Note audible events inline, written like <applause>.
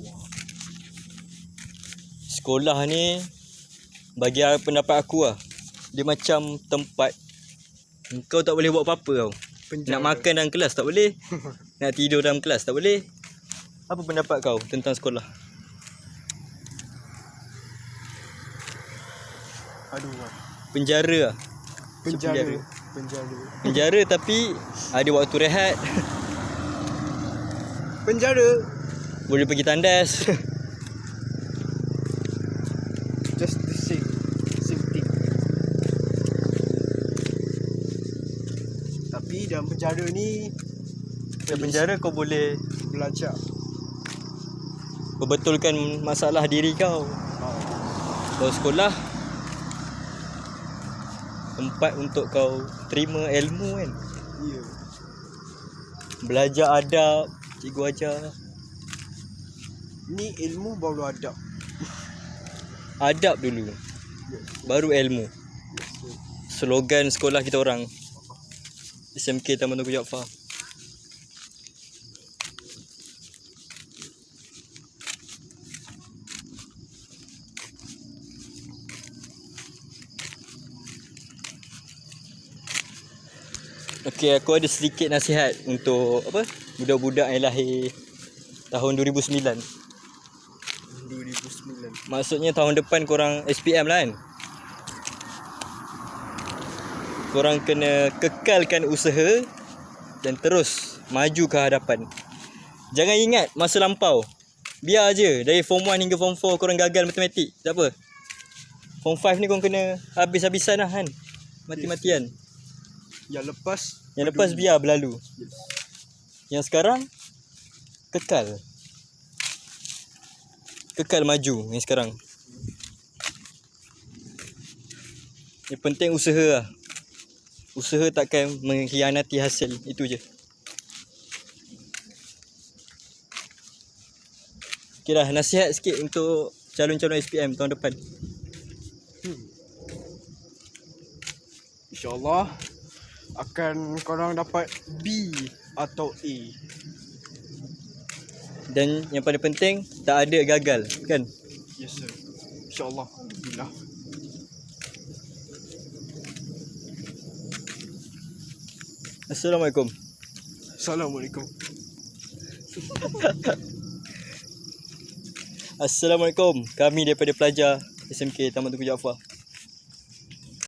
Allah. Sekolah ni bagi pendapat aku lah. Dia macam tempat kau tak boleh buat apa-apa tau. Nak makan dalam kelas tak boleh. <laughs> Nak tidur dalam kelas tak boleh. Apa pendapat kau tentang sekolah? Aduh. ah. Penjara lah. Penjara. penjara. Penjara. Penjara tapi ada waktu rehat. Penjara. Boleh pergi tandas. <laughs> Just the same. Same thing. Tapi dalam penjara ni Dalam penjara kau boleh belajar. perbetulkan masalah diri kau. Oh. Kalau sekolah tempat untuk kau terima ilmu kan. Ya. Yeah. Belajar adab, cikgu ajar. Ni ilmu baru adab. Adab dulu, Yes. baru ilmu. Yes. Slogan sekolah kita orang. SMK Taman Tunku Jaafar. Okey, aku ada sedikit nasihat untuk apa? Budak-budak yang lahir tahun 2009. 2009. Maksudnya tahun depan korang SPM lah kan? Korang kena kekalkan usaha dan terus maju ke hadapan. Jangan ingat masa lampau. Biar je dari form 1 hingga form 4 korang gagal matematik. Tak apa. Form 5 ni korang kena habis-habisan lah kan. Mati-matian. Yang lepas Yang lepas biar berlalu. yes. Yang sekarang kekal. Kekal maju yang sekarang. Yang penting usaha lah. Usaha takkan mengkhianati hasil. Itu je. Okay dah, nasihat sikit untuk calon-calon SPM tahun depan. InsyaAllah akan korang dapat B atau A. Dan yang paling penting, tak ada gagal. Kan? Yes sir. InsyaAllah. Alhamdulillah. Assalamualaikum. Assalamualaikum. <laughs> Assalamualaikum. Kami daripada pelajar SMK Taman Tunku Jaafar.